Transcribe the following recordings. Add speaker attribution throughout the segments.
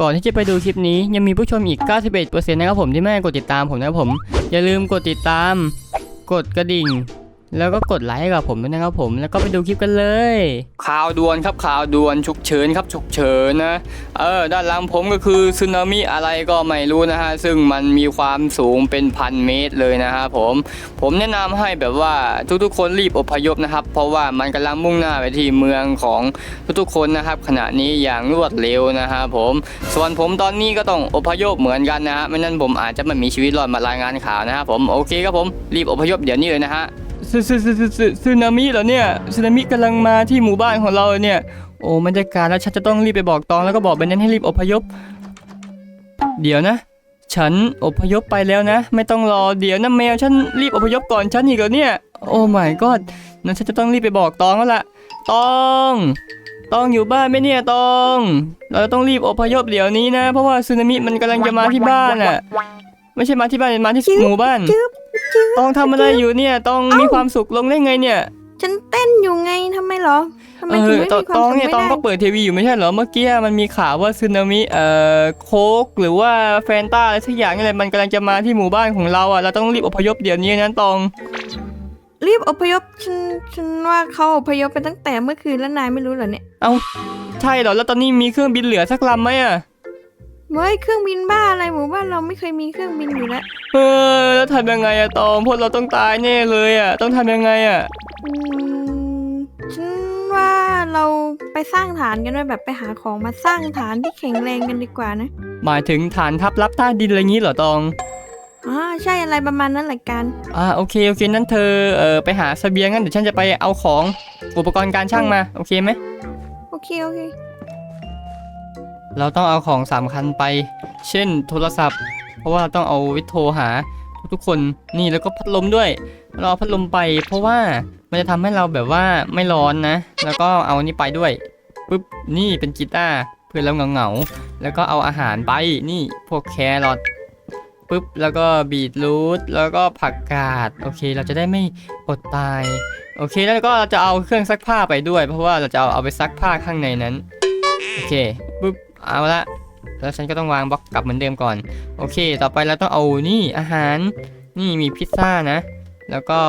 Speaker 1: ก่อนที่จะไปดูคลิปนี้ยังมีผู้ชมอีก 91%นะครับผมที่ไม่กดติดตามผมนะครับผม อย่าลืมกดติดตาม กดกระดิ่ง แล้วก็กดไลค์ให้กับผมด้วยนะครับผมแล้วก็ไปดูคลิปกันเลย ข่าวด่วนครับข่าวด่วนฉุกเฉินครับฉุกเฉินนะเออด้านหลังผมก็คือสึนามิอะไรก็ไม่รู้นะฮะซึ่งมันมีความสูงเป็นพันเมตรเลยนะฮะผมผมแนะนำให้แบบว่าทุกๆคนรีบอพยพนะครับ เพราะว่ามันกำลังมุ่งหน้าไปที่เมืองของทุกๆคนนะครับ ขณะนี้อย่างรวดเร็วนะฮะผมส่วนผมตอนนี้ก็ต้องอพยพเหมือนกันนะฮะไม่นั้นผมอาจจะไม่มีชีวิตรอดมารายงานข่าวนะครับผมโอเคครับผมรีบอพยพเดี๋ยวนี้เลยนะฮะ ซึซึซึซึซึซึนามิเหรอเนี่ยซึนามิกำลังมาที่หมู่บ้านของเราเนี่ย โอ้บรรยากาศแล้วฉันจะต้องรีบไปบอกตองแล้วก็บอกเบนนั้นให้รีบอพยพ เดี๋ยวนะ ฉันอพยพไปแล้วนะ ไม่ต้องรอเดี๋ยวนะแมวฉันรีบอพยพก่อนฉันอีกเหรอเนี่ย โอ้ my god นั้นฉันจะต้องรีบไปบอกตองแล้วล่ะตองตองอยู่บ้านไหมเนี่ยตอง เราต้องรีบอพยพเดี๋ยวนี้นะ เพราะว่าสึนามิมันกำลังจะมาที่บ้านอะ ไม่ใช่มาที่บ้านมาที่หมู่บ้าน
Speaker 2: จึ๊บจึ๊บ
Speaker 1: ตองทำอะไรอยู่เนี่ยตองมีความสุขลงได้ไงเนี่ย
Speaker 2: ฉันเต้นอยู่ไงทำไมเหรอทำไม
Speaker 1: เอ
Speaker 2: ถึง
Speaker 1: อ
Speaker 2: ไม่
Speaker 1: ต
Speaker 2: มีความ
Speaker 1: ตอง
Speaker 2: สุข
Speaker 1: เนี่ย
Speaker 2: ไม่
Speaker 1: ตอง
Speaker 2: ได้
Speaker 1: ก็เปิดทีวีอยู่ไม่ใช่เหรอเมื่อกี้มันมีข่าวว่าสึนามิเอ่อโคกหรือว่าแฟนตาอะไรสักอย่างนี่แหละมันกำลังจะมาที่หมู่บ้านของเราอะเราต้องรีบอพยพเดี๋ยวนี้นะตอง
Speaker 2: รีบอพยพฉันฉันว่าเขาอพยพไปตั้งแต่เมื่อคืนแล้วนายไม่รู้เหรอเนี่ย
Speaker 1: ใช่เหรอแล้วตอนนี้มีเครื่องบินเหลือสักลำไหมอะ
Speaker 2: เฮ้ยเครื่องบินบ้าอะไรหมู่บ้านเราไม่เคยมีเครื่องบินอยู่แล้ว
Speaker 1: เออแล้วทำยังไงอะตองพวกเราต้องตายแน่เลยอะต้องทำยังไงอะ
Speaker 2: อืมฉันว่าเราไปสร้างฐานกันด้วยแบบไปหาของมาสร้างฐานที่แข็งแรงกันดีกว่านะ
Speaker 1: หมายถึงฐานทัพลับใต้ดินอะไรงี้เหรอตอง
Speaker 2: อ่าใช่อะไรประมาณนั้นแหละกัน
Speaker 1: อ่าโอเคโอเคนั่นเธอเออไปหาเสบียงงั้นเดี๋ยวฉันจะไปเอาของอุปกรณ์การช่างมาโอเคไหม
Speaker 2: โอเคโอเค
Speaker 1: เราต้องเอาของสำคัญไป เช่นโทรศัพท์ เพราะว่าเราต้องเอาวิโทรหาทุกๆคนนี่แล้วก็พัดลมด้วย เราเอาพัดลมไป เพราะว่ามันจะทำให้เราแบบว่าไม่ร้อนนะ แล้วก็เอานนี้ไปด้วยปุ๊บนี่เป็นกีตาร์เพื่อเราเหงาๆแล้วก็เอาอาหารไปนี่พวกแครอทปุ๊บแล้วก็บีทรูทแล้วก็ผักกาดโอเค เราจะได้ไม่อดตายโอเคแล้วก็เราจะเอาเครื่องซักผ้าไปด้วย เพราะว่าเราจะเอาเอาไปซักผ้าข้างในนั้นโอเคปุ๊บ เอาละแล้วฉันก็ต้องวางบล็อกกลับเหมือนเดิมก่อน โอเค ต่อไปเราต้องเอานี่อาหาร นี่มีพิซซ่านะ แล้วก็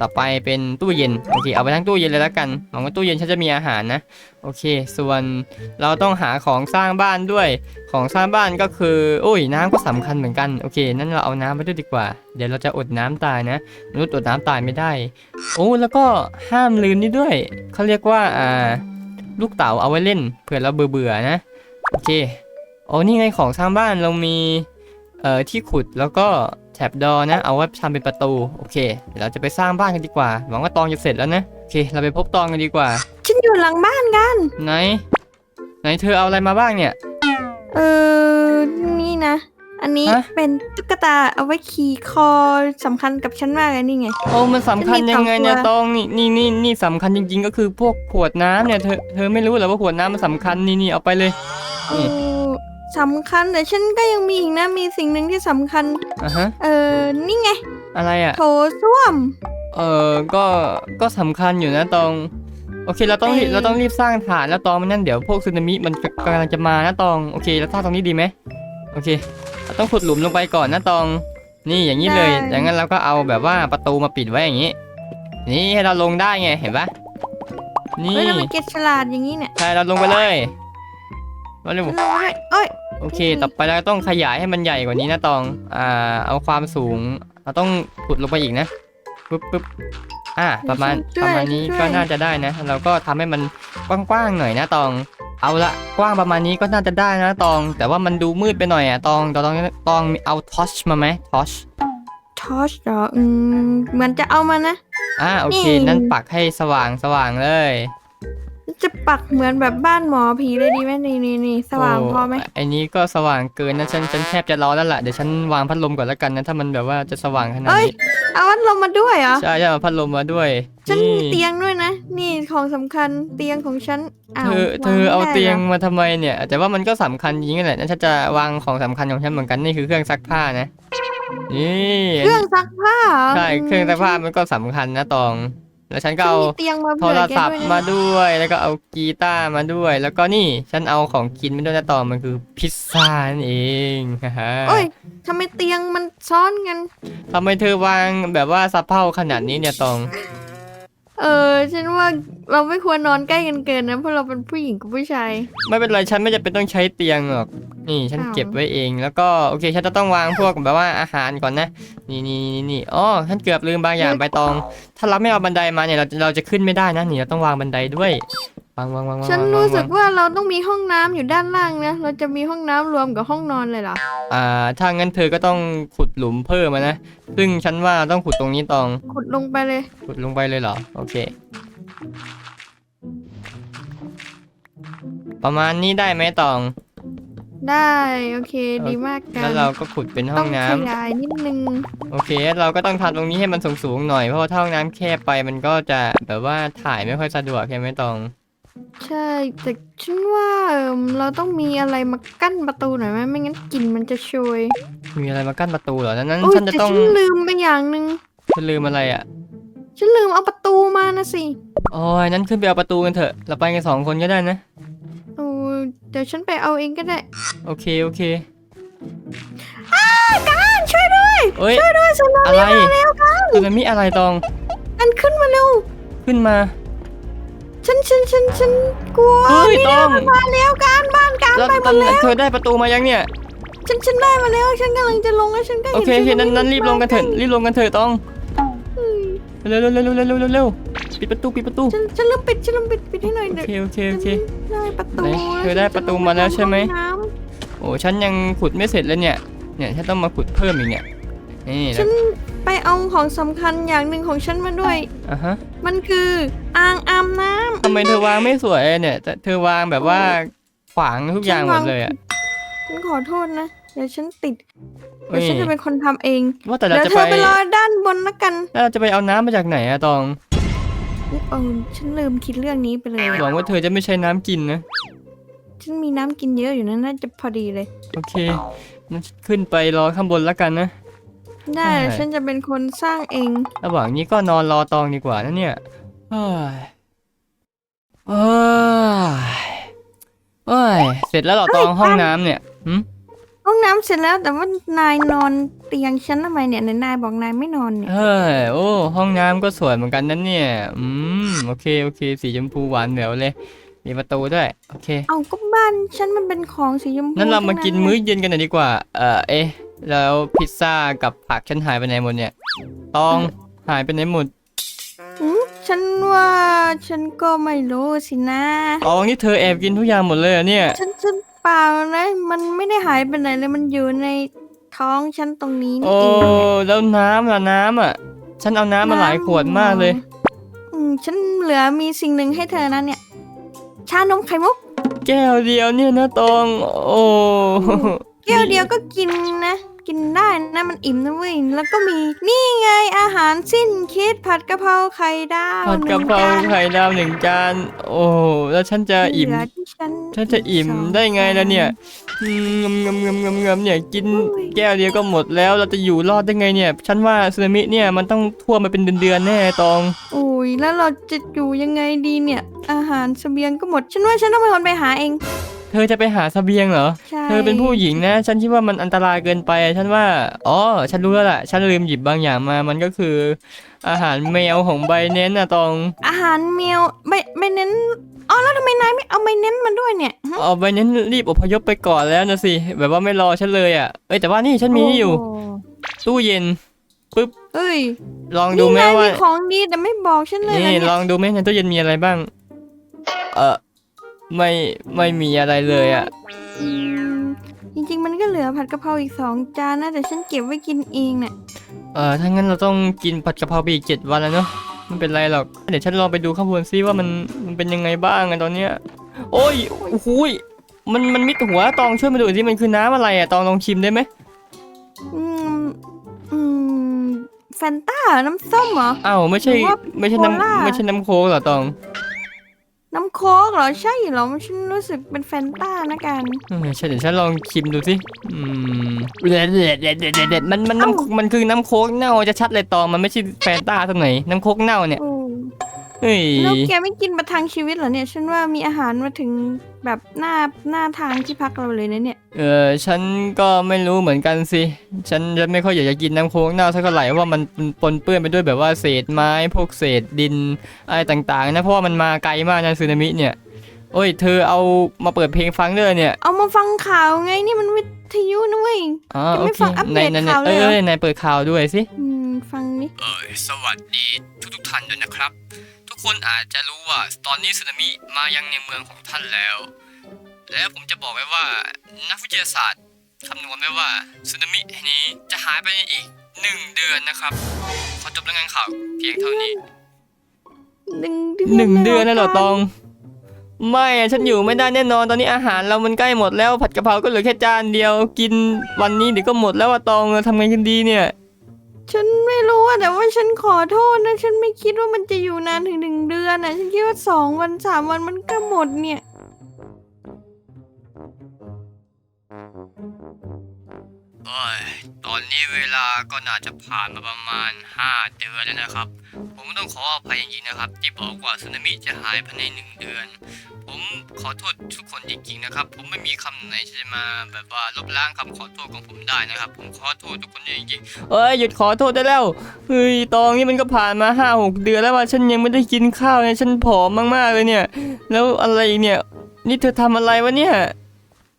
Speaker 1: ต่อไปเป็นตู้เย็น โอเค เอาไปทั้งตู้เย็นเลยแล้วกัน หวังว่าตู้เย็นฉันจะมีอาหารนะ โอเค ส่วนเราต้องหาของสร้างบ้านด้วย ของสร้างบ้านก็คือ โอ้ย น้ำก็สำคัญเหมือนกัน โอเค นั่นเราเอาน้ำไปด้วยดีกว่า เดี๋ยวเราจะอดน้ำตายนะ มนุษย์อดน้ำตายไม่ได้ โอ้ แล้วก็ห้ามลืมนี่ด้วย เขาเรียกว่า อ่า ลูกเต๋าเอาไว้เล่น เผื่อเราเบื่อเบื่อๆนะ โอเคโอ้นี่ไงของสร้างบ้านเรามีเอ่อที่ขุดแล้วก็แถบดอนะ เอาไว้ทำเป็นประตู โอเคเดี๋ยวเราจะไปสร้างบ้านกันดีกว่า หวังว่าตองจะเสร็จแล้วนะ โอเค เราไปพบตองกันดีกว่า
Speaker 2: ฉันอยู่หลังบ้านกัน
Speaker 1: ไหน ไหนเธอเอาอะไรมาบ้างเนี่ย
Speaker 2: เออ นี่นะ อันนี้
Speaker 1: ฮะ
Speaker 2: เป็นตุ๊กตาเอาไว้ขี่คอสำคัญกับฉันมากเลยนี่ไง
Speaker 1: โอ้มันสำคัญยังไงเนี่ย
Speaker 2: ฉันมีสองตัว
Speaker 1: ตองนี่นี่นี่นี่สำคัญจริง ๆ ก็คือพวกขวดน้ำเนี่ยเธอเธอไม่รู้เหรอว่าขวดน้ำมันสำคัญนี่นี่เอาไปเลย
Speaker 2: เออสำคัญแต่ฉันก็ยังมีอีกนะ มีสิ่งหนึ่งที่สำคัญ
Speaker 1: อะฮะ
Speaker 2: เออนี่ไง
Speaker 1: อะไรอะ
Speaker 2: โถส้วม
Speaker 1: เออก็ ก็สำคัญอยู่นะตอง โอเค เราต้องรีบ
Speaker 2: เอ่อ
Speaker 1: เราต้องรีบสร้างฐานแล้วตองไม่นั่นเดี๋ยวพวกสึนามิมันกำลังจะมานะตอง โอเคเราสร้างตรงนี้ดีไหมโอเคเราต้องขุดหลุมลงไปก่อนนะตอง นี่อย่างนี้เลย อย่างนั้นเราก็เอาแบบว่าประตูมาปิดไว้อย่างนี้ นี่ให้เราลงได้ไง เห็นปะนี่
Speaker 2: เฮ้ยทำไมเกตฉลาดอย่างนี้เนี่ย
Speaker 1: ใช่เราลงไปเลย มาเร็ว
Speaker 2: ลงไปเอ้ย
Speaker 1: โอเค ต่อไปเราต้องขยายให้มันใหญ่กว่านี้นะตอง อ่า เอาความสูง เราต้องขุดลงไปอีกนะปึ๊บปึ๊บอ่า ประมาณ ประมาณนี้ก็น่าจะได้นะ เราก็ทำให้มันกว้างๆหน่อยนะตอง เอาละ กว้างประมาณนี้ก็น่าจะได้นะตอง แต่ว่ามันดูมืดไปหน่อยอะตอง ตอง ตองตองมีเอาทอชมาไหมทอช
Speaker 2: ทอชเหรอ อืมเหมือนจะเอามานะ
Speaker 1: อ่า โอเค
Speaker 2: นี่
Speaker 1: นั่นปักให้สว่างสว่างเลย
Speaker 2: จะปักเหมือนแบบบ้านหมอผีเลยดีไหมนี่นี่นี่สว่างพอไหม
Speaker 1: ไอ้นี้ก็สว่างเกินนะฉันฉันแทบจะร้อนแล้วล่ะเดี๋ยวฉันวางพัดลมก่อนแล้วกันนะถ้ามันแบบว่าจะสว่างขนาด
Speaker 2: เอ้ย
Speaker 1: นี้
Speaker 2: เอาวัดลมมาด้วยเหรอ
Speaker 1: ใช่ใช่เอาพัดลมมาด้วย
Speaker 2: ฉันมี
Speaker 1: นี่
Speaker 2: เตียงด้วยนะ นี่ของสำคัญเตียงของฉันอ้าว
Speaker 1: เธอเธอ
Speaker 2: ว
Speaker 1: เอา
Speaker 2: ไม่ได้
Speaker 1: เตียง
Speaker 2: หรอ
Speaker 1: มาทำไมเนี่ย แต่ว่ามันก็สำคัญจริงๆแหละนั่นฉันจะวางของสำคัญของฉันเหมือนกันนี่คือเครื่องซักผ้านะนี่
Speaker 2: เครื่องซักผ้าห
Speaker 1: ใช่เครื่องซักผ้ามันก็สำคัญนะตอง แล้วฉันก็
Speaker 2: ฉัน
Speaker 1: เอา
Speaker 2: มีเตียงมา
Speaker 1: โท
Speaker 2: เผื่
Speaker 1: ร
Speaker 2: อแก
Speaker 1: ศัพ
Speaker 2: ด้ว
Speaker 1: ท์
Speaker 2: ย
Speaker 1: มา
Speaker 2: นะ
Speaker 1: ด้วย แล้วก็เอากีตาร์มาด้วย แล้วก็นี่ฉันเอาของกินมาด้วยนะตองมันคือพิซซ่านั่นเองฮ่าฮ่า
Speaker 2: โอ้ยทำไมเตียงมันซ้อนกัน
Speaker 1: ทำไมเธอวางแบบว่าซับเพ่าขนาดนี้เนี่ยตอง
Speaker 2: เออ ฉันว่าเราไม่ควรนอนใกล้กันเกินนะ เพราะเราเป็นผู้หญิงกับผู้ชาย
Speaker 1: ไม่เป็นไรฉันไม่จำเป็นต้องใช้เตียงหรอก นี่ฉัน
Speaker 2: อ้าว
Speaker 1: เก็บไว้เองแล้วก็โอเค ฉันจะต้องวางพวกแบบว่าอาหารก่อนนะ นี่นี่นี่นี่อ๋อฉันเกือบลืมบางอย่างไปตอง ถ้าเราไม่เอาบันไดมาเนี่ยเราเราจะขึ้นไม่ได้นะนี่เราต้องวางบันไดด้วย วางวางวางวาง
Speaker 2: ฉัน
Speaker 1: วาง
Speaker 2: รู้สึก
Speaker 1: วาง
Speaker 2: ว่าเราต้องมีห้องน้ำอยู่ด้านล่างนะ เราจะมีห้องน้ำรวมกับห้องนอนเลยเหรอ
Speaker 1: อ่า ถ้างั้นเธอก็ต้องขุดหลุมเพิ่มมานะ ซึ่งฉันว่าต้องขุดตรงนี้ตอง
Speaker 2: ขุดลงไปเลย
Speaker 1: ขุดลงไปเลยเหรอ โอเค ประมาณนี้ได้ไหมตอง
Speaker 2: ได้ โอเค ดีมากกั
Speaker 1: แล้ว
Speaker 2: น
Speaker 1: เราก็ขุดเป็นห้
Speaker 2: ต้
Speaker 1: อ
Speaker 2: องง
Speaker 1: น้ำ
Speaker 2: ขยายนิดนึง
Speaker 1: โอเคเราก็ต้องทำตรงนี้ให้มันสูงๆหน่อย เพราะว่าถ้าห้องน้ำแคบไปมันก็จะแบบว่าถ่ายไม่ค่อยสะดวกใช่ไหมตอง
Speaker 2: ใช่ แต่ฉันว่าเอิ่มเราต้องมีอะไรมากั้นประตูหน่อยไหมไม่งั้นกลิ่นมันจะโชย
Speaker 1: มีอะไรมากั้นประตูเหรอนั้นนั้น
Speaker 2: โอ้ย
Speaker 1: ฉันจะ
Speaker 2: แต่
Speaker 1: ต้อง
Speaker 2: ฉันลืมไปอย่างหนึ่ง
Speaker 1: ฉันลืมอะไรอะ
Speaker 2: ฉันลืมเอาประตูมานะสิ
Speaker 1: โอ้ยนั้นขึ้นไปเอาประตูกันเถอะ เราไปกันสองคนก็ได้นะ
Speaker 2: โอ้ยเดี๋ยวฉันไปเอาเองก็ได้
Speaker 1: โอเค โอเค
Speaker 2: การช่วยด้วย
Speaker 1: เอ้ย
Speaker 2: ช่วยด้วยสุนัข
Speaker 1: อะไร
Speaker 2: มาแล้วกัน
Speaker 1: คือมันมีอะไรตอง
Speaker 2: กันขึ้นมาเร็ว
Speaker 1: ขึ้นมา
Speaker 2: ฉันฉันฉันฉันกลัว
Speaker 1: เฮ้ย
Speaker 2: นี่
Speaker 1: ต้
Speaker 2: นะ
Speaker 1: อง
Speaker 2: มันมาแล้วการบ้านการ
Speaker 1: แล้ว
Speaker 2: ไปห
Speaker 1: ต
Speaker 2: ม
Speaker 1: อน
Speaker 2: ดแล้ว
Speaker 1: เธอได้ประตูมายังเนี่ย
Speaker 2: ฉันฉันได้มาแล้วฉันกำลังจะลงแล้วฉันก็
Speaker 1: โอเคโอเค
Speaker 2: ห็
Speaker 1: นั้น
Speaker 2: สึ
Speaker 1: นั้นรีบลงกันเถอะรีบลงกันเถอะตอง
Speaker 2: เฮ้ย
Speaker 1: เร็วเร็วเร็วเร็วเร็วเร็วเร็วปิดประตูปิดประตู
Speaker 2: ฉันฉันลืมปิดฉันลืมปิดปิดให้หน่อย
Speaker 1: โอ
Speaker 2: เดี๋ยว
Speaker 1: เคโอเคโอเค
Speaker 2: ฉันได้ประตู
Speaker 1: ไหน
Speaker 2: แล้ว
Speaker 1: เธอได้
Speaker 2: ฉันจ
Speaker 1: ประตูมาแล้วใช่ไหม
Speaker 2: ลงน้
Speaker 1: โอ้ฉันยังขุดไม่เสร็จเลยเนี่ยเนี่ยฉันต้องมาขุดเพิ่มอีกเนี่ยนี่ำนะ
Speaker 2: ฉัน ไปเอาของสำคัญอย่างหนึ่งของฉันมาด้วย
Speaker 1: อะฮะ
Speaker 2: มันคืออ่างอาบน้ำ
Speaker 1: ทำไมเธอวางไม่สวยเนี่ยแต่เธอวางแบบว่าขวางทุกอย่างหมดเลยอะ
Speaker 2: ฉันขอโทษนะ เดี๋ยวฉันติด
Speaker 1: เฮ้
Speaker 2: เดี๋ยวยฉันจะเป็นคนทำเอง
Speaker 1: ว่าแต่เรา
Speaker 2: เดี๋ยว
Speaker 1: จะ
Speaker 2: เธ
Speaker 1: ไป
Speaker 2: อไปรอด้านบนละกัน
Speaker 1: แล้วเราจะไปเอาน้ำมาจากไหนอะตอง
Speaker 2: เออฉันลืมคิดเรื่องนี้ไปเลย
Speaker 1: หวังว่าเธอจะไม่ใช้น้ำกินนะ
Speaker 2: ฉันมีน้ำกินเยอะอยู่นะน่าจะพอดีเลย
Speaker 1: โอเคงั้นขึ้นไปรอข้างบนแล้วกันนะ
Speaker 2: ได้
Speaker 1: ใช่
Speaker 2: ฉันจะเป็นคนสร้างเอง
Speaker 1: ระหว่างนี้ก็นอนรอตองดีกว่านะเนี่ยเฮ้ยเฮ้ยเฮ้ย เสร็จแล้วเหรอตองห้องน้ำเนี่ยหึ
Speaker 2: ห้องน้ำเสร็จแล้วแต่ว่านายนอนเตียงฉันทำไมเนี่ยไหนนายบอกนายไม่นอนเนี่ย
Speaker 1: เฮ้ย โอ้ ห้องน้ำก็สวยเหมือนกันนั่นเนี่ย อืม โอเค โอเค สีชมพูหวานแหววเลย มีประตูด้วย โอเค
Speaker 2: เอาก็บ้านฉันมันเป็นของสีชมพู
Speaker 1: นั่นเรามากิน
Speaker 2: ทั้ง
Speaker 1: มื้อเย็นกันหน่อยดีกว่า เออเอ๊ะ แล้วพิซซ่ากับผักฉันหายไปไหนหมดเนี่ย ตองหายไปไหนหมด
Speaker 2: อืมฉันว่าฉันก็ไม่รู้สินะ
Speaker 1: ตองนี่เธอแอบกินทุกอย่างหมดเลยเหรอเนี่ย
Speaker 2: ฉันฉันเปล่านะ มันไม่ได้หายไปไหนเลยมันอยู่ในท้องฉันตรงนี้นี่
Speaker 1: โอ้
Speaker 2: เอง
Speaker 1: แล้วน้ำล่ะน้ำอะ ฉันเอาน้ำมาหลายขวดมากเลย
Speaker 2: อืมฉันเหลือมีสิ่งหนึ่งให้เธอนะเนี่ย ชานมไข่มุก
Speaker 1: แก้วเดียวเนี่ยนะตอง โอ้
Speaker 2: แก้วเดียวก็กินนะ กินได้นะมันอิ่มนะเว้ยแล้วก็มีนี่ไงอาหารสิ้นคิดผัดกะเพราไข่ดาว
Speaker 1: ผัดกะเพรา
Speaker 2: หนึ่งจน
Speaker 1: ไข่ดาวหนึ่งจานโอ้แล้วฉันจะอิ่ม
Speaker 2: เหลืที่ฉัน
Speaker 1: ฉันจะอิ่ม
Speaker 2: สง
Speaker 1: ได้ไงล่ะเนี่ย
Speaker 2: จา
Speaker 1: อืมงำงำงำงำงำเนี่ยกิน
Speaker 2: โอ้ย
Speaker 1: แก้วเดียวก็หมดแล้วเราจะอยู่รอดได้ไงเนี่ย ฉันว่าสึนามิเนี่ยมันต้องท่วมมาเป็นเดือนๆแน่ตอง
Speaker 2: โอ้ยแล้วเราจะอยู่ยังไงดีเนี่ย อาหารเสบียงก็หมด ฉันว่าฉันต้องเป็นคนไปหาเอง
Speaker 1: เธอจะไปหาเสบียงเหรอ
Speaker 2: ใช่
Speaker 1: เธอเป็นผู้หญิงนะ ฉันคิดว่ามันอันตรายเกินไป ฉันว่า อ๋อ ฉันรู้แล้วล่ะ ฉันลืมหยิบบางอย่างมา มันก็คือ อาหารแมวของใบเน้นนะตอง
Speaker 2: อาหารเมียวไม่ไม่เน้นอ๋อแล้วทำไมนายไม่เอาไม่เน้นมาด้วยเนี่ยฮะ
Speaker 1: เอาใบเน้นรีบอพยพไปก่อนแล้วนะสิ แบบว่าไม่รอฉันเลยอะ เอ้ยแต่ว่านี่ฉันมีนี่อยู่
Speaker 2: โตู้
Speaker 1: เย็น
Speaker 2: เอ้ย
Speaker 1: ลองดู
Speaker 2: นี่
Speaker 1: ไหม
Speaker 2: นาย
Speaker 1: ว่า
Speaker 2: มีของดีแต่ไม่บอกฉันเลย
Speaker 1: นี่
Speaker 2: นะเนี่ย
Speaker 1: ลองดูไหมในตู้เย็นมีอะไรบ้าง เออ ไม่ไม่มีอะไรเลยอะ
Speaker 2: อืมจริงๆ มันก็เหลือผัดกะเพราอีกสองจานนะแต่ฉันเก็บไว้กินเองเนี่ย
Speaker 1: เออถ้างั้นเราต้องกินผัดกะเพราไปอีกเจ็ดวันแล้วเนาะไม่เป็นไรหรอกเดี๋ยวฉันลองไปดูข้างบนซิว่ามันมันเป็นยังไงบ้างอะตอนเนี้ย โอ้ยโอ้โหยมันมันมิดหัวตองช่วยมาดูสิมันคือน้ำอะไรอะตองลองชิมได้ไหม
Speaker 2: อืมอืมแฟนต้าน้ำส้มเหรอ
Speaker 1: อ้าวไม่ใช่
Speaker 2: หรือว่า
Speaker 1: ไม่ใช่
Speaker 2: โคล่า
Speaker 1: น้ำไม่ใช่น้ำโค้กเหรอตอง
Speaker 2: น้ำโค้กเหรอใช่เหรอฉันรู้สึกเป็นแฟนต้านะกัน
Speaker 1: เออใช่เดี๋ยวฉันลองชิมดูสิอืมเด็ดเด็ดเด็ดเด็ดเด็ดมันมันน้ำมันคือน้ำโค้กเน่าจะชัดเลยตองมันไม่ใช่แฟนตาตรงไหนน้ำโค้กเน่าเนี่ย
Speaker 2: โอ้
Speaker 1: เฮ้ย
Speaker 2: แล้วแกไม่กินประทังชีวิตเหรอเนี่ยฉันว่ามีอาหารมาถึงแบบหน้าหน้าทางที่พักเราเลยนะเนี่ย
Speaker 1: เออฉันก็ไม่รู้เหมือนกันสิ ฉันจะไม่ค่อยอยากจะกินน้ำโค้งเน่าสักเท่าไหร่เพราะว่ามันปนเปื้อนไปด้วยแบบว่าเศษไม้พวกเศษดินอะไรต่างๆนะเพราะว่ามันมาไกลมากนะสึนามิเนี่ยโอ้ย เธอเอามาเปิดเพลงฟังเด้อเนี่ย
Speaker 2: เอามาฟังข่าวไงนี่มันวิทยุนะเว้ย
Speaker 1: อ๋อ
Speaker 2: ยัง
Speaker 1: โอ
Speaker 2: ไม่
Speaker 1: เค
Speaker 2: ฟังอัปเดต
Speaker 1: ในใน
Speaker 2: ข่าว
Speaker 1: เอ
Speaker 2: เลยเหรอ
Speaker 1: อในเปิดข่าวด้วยสิ
Speaker 2: อืมฟังนี่
Speaker 1: เออสวัสดีทุกทุกๆท่านด้วยนะครับทุก คนอาจจะรู้ว่าตอนนี้สึนามิมายังในเมืองของท่านแล้ว แล้วผมจะบอกไว้ว่านักวิทยาศาสตร์คำนวณไว้ว่าสึนามินี้จะหายไปในอีกหนึ่งเดือนนะครับ ขอจบรายงานข่าวเพียงเท่านี้
Speaker 2: หนึ่งเดือน
Speaker 1: หนึ่งเดือนแล้วเหรอตอง ไม่อะฉันอยู่ไม่ได้แน่นอนตอนนี้อาหารเรามันใกล้หมดแล้วผัดกะเพราก็เหลือแค่จานเดียวกินวันนี้เดี๋ยวก็หมดแล้วอะตองทำไงกันดีเนี่ย
Speaker 2: ฉันไม่รู้อะแต่ว่าฉันขอโทษนะ ฉันไม่คิดว่ามันจะอยู่นานถึงหนึ่งเดือนอะฉันคิดว่าสองวันสามวันมันก็หมดเนี่ย
Speaker 1: โอ้ยตอนนี้เวลาก็น่าจะผ่านมาประมาณ 5 เดือนแล้วนะครับ ผมต้องขออภัยจริงๆนะครับ ที่บอกว่าสึนามิจะหายภายในหนึ่งเดือน ผมขอโทษทุกคนจริงๆนะครับ ผมไม่มีคำไหนที่จะมาแบบว่าลบล้างคำขอโทษของผมได้นะครับ ผมขอโทษทุกคนจริงๆเอ้ยหยุดขอโทษได้แล้วเฮ้ยตองนี่มันก็ผ่านมาห้าหกเดือนแล้วว่าฉันยังไม่ได้กินข้าวเลยฉันผอมมากๆเลยเนี่ย แล้วอะไรเนี่ย นี่เธอทำอะไรวะเนี่ย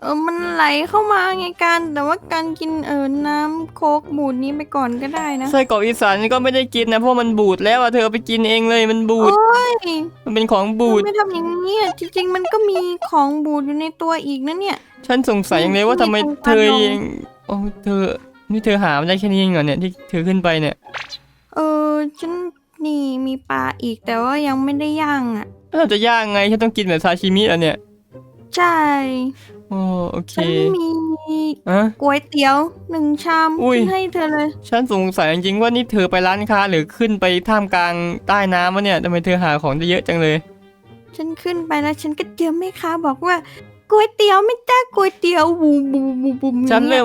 Speaker 2: เออมันไหลเข้ามาไงการแต่ว่าการกินเออน้ำโคกบูดนี้ไปก่อนก็ได้นะ
Speaker 1: ไส้กรอกอีสานก็ไม่ได้กินนะเพราะมันบูดแล้วอะเธอเอาไปกินเองเลยมันบูด
Speaker 2: โอ้ย
Speaker 1: มันเป็นของบูด
Speaker 2: ไม่ทำอย่างนี้อะจริงๆ มันก็มีของบูดอยู่ในตัวอีกนะเนี่ย
Speaker 1: ฉันสงสัยอย่างเลยว่าทำไม
Speaker 2: มี
Speaker 1: เธอ
Speaker 2: ตรงกลาง
Speaker 1: เองโอ้เธอ นี่เธอหามาได้แค่นี้เองเหรอเนี่ยที่เธอขึ้นไปเนี่ย
Speaker 2: เออฉันนี่มีปลาอีกแต่ว่ายังไม่ได้ย่างอะ
Speaker 1: แล้วเราจะย่างไงฉันต้องกินแบบซาชิมิอะเนี่ย
Speaker 2: ใช่
Speaker 1: โอ้โอเค
Speaker 2: ฉันมี
Speaker 1: อะ
Speaker 2: ก๋วยเตี๋ยวหนึ่งชาม
Speaker 1: อุ้ย
Speaker 2: ฉันให้เธอเลย
Speaker 1: ฉันสงสัยจริงๆว่านี่เธอไปร้านค้าหรือขึ้นไปท่ามกลางใต้น้ำวะเนี่ยทำไมเธอหาของได้เยอะจังเลย
Speaker 2: ฉันขึ้นไปแล้วฉันก็เจอแม่ค้าบอกว่าก๋วยเตี๋ยวไม่จ้าก๋วยเตี๋ยวบูมบูมบูมบูม
Speaker 1: ฉันเริ่ม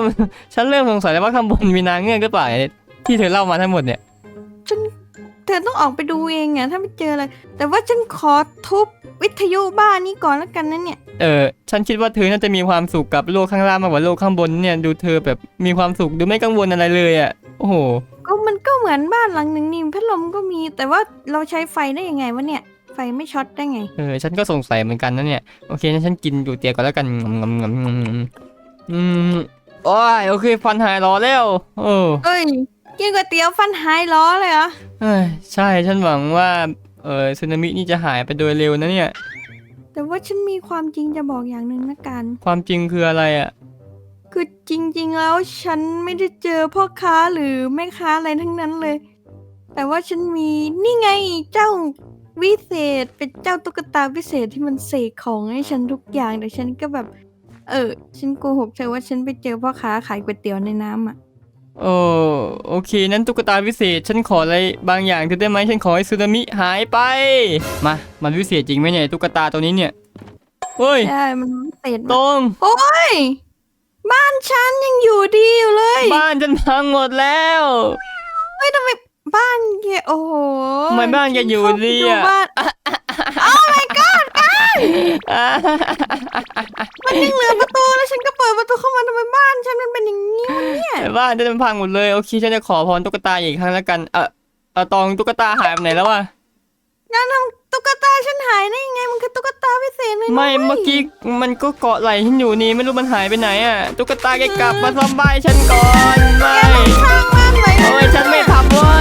Speaker 1: ฉันเริ่มสงสัยแล้วว่าข้างบนมีนางเงือกหรือเปล่าเนี่ยที่เธอเล่ามาทั้งหมดเนี่ย
Speaker 2: ฉันเธอต้องออกไปดูเองอะถ้าไม่เจออะไรแต่ว่าฉันขอทุบ วิทยุบ้านนี้ก่อนแล้วกันนะเนี่ย
Speaker 1: เออฉันคิดว่าเธอน่าจะมีความสุขกับโลกข้างล่างมากกว่าโลกข้างบนเนี่ยดูเธอแบบมีความสุขดูไม่กังวลอะไรเลยอะโอ้โห
Speaker 2: ก็มันก็เหมือนบ้านหลังหนึ่งนี่พัดลมก็มี แต่ว่าเราใช้ไฟได้ยังไงวะเนี่ย ไฟไม่ช็อตได้ไง
Speaker 1: เออฉันก็สงสัยเหมือนกันนะเนี่ยโอเคงั้นฉันกินอยู่เตียก่อนแล้วกันงำงำงำงำงำอืมโอ้ยโอเคฟันหายรอแล้วเออ
Speaker 2: เอ้ยกินก๋วยเตี๋ยวฟันหายล้อเลยเหรอ
Speaker 1: เอ้ยใช่ฉันหวังว่า เออสึนามินี่จะหายไปโดยเร็วนะเนี่ย
Speaker 2: แต่ว่าฉันมีความจริงจะบอกอย่างหนึ่งนะกัน
Speaker 1: ความจริงคืออะไรอะ
Speaker 2: คือจริงๆแล้วฉันไม่ได้เจอพ่อค้าหรือแม่ค้าอะไรทั้งนั้นเลย แต่ว่าฉันมีนี่ไงเจ้าวิเศษเป็นเจ้าตุ๊กตาวิเศษที่มันเสกของให้ฉันทุกอย่างแต่ฉันก็แบบ เออ ฉันโกหกเธอว่าฉันไปเจอพ่อค้าขายก๋วยเตี๋ยวในน้ำอะ
Speaker 1: โอ้โอเค นั้นตุ๊กตาวิเศษ ฉันขออะไรบางอย่างเธอได้ไหมฉันขอให้สึนามิหายไป มา มันวิเศษจริงไหมเนี่ยตุ๊กตาตัวนี้เนี่ยเฮ้ย
Speaker 2: ใช่ มันวิเศษ
Speaker 1: ต
Speaker 2: มาก
Speaker 1: รง
Speaker 2: โอ้ย บ้านฉันยังอยู่ดีอยู่เลย
Speaker 1: บ้านฉันพังหมดแล้ว
Speaker 2: เฮ้ยทำไมบ้านแกโอ้โห
Speaker 1: ทำไมบ้านแกอยู่ดีอะ
Speaker 2: เข้าไปบ้าน
Speaker 1: อ่า
Speaker 2: มันยังเหลือประตูแล้วฉันก็เปิดประตูเข้ามาทำไมบ้านฉันมันเป็นอย่างนี้วะเนี่ย
Speaker 1: บ้านฉันมันพังหมดเลยโอเคฉันจะขอพรตุ๊กตาอีกครั้งแล้วกัน เออเออตองตุ๊กตาหายไปไหนแล้ววะ
Speaker 2: งานทำตุ๊กตาฉันหายได้ยังไงมันคือตุ๊กตาพิเศษเลยนะ
Speaker 1: ไม่
Speaker 2: ว้ย
Speaker 1: เมื่อกี้มันก็เกาะไหล่ฉันอยู่นี่ไม่รู้มันหายไปไหนอะตุ๊กตาแกกลับมาซ่อมบ้านฉันก่อนไม่
Speaker 2: แกลองสร้างบ้านไว้
Speaker 1: โอ้ยฉันไม่ทำเว้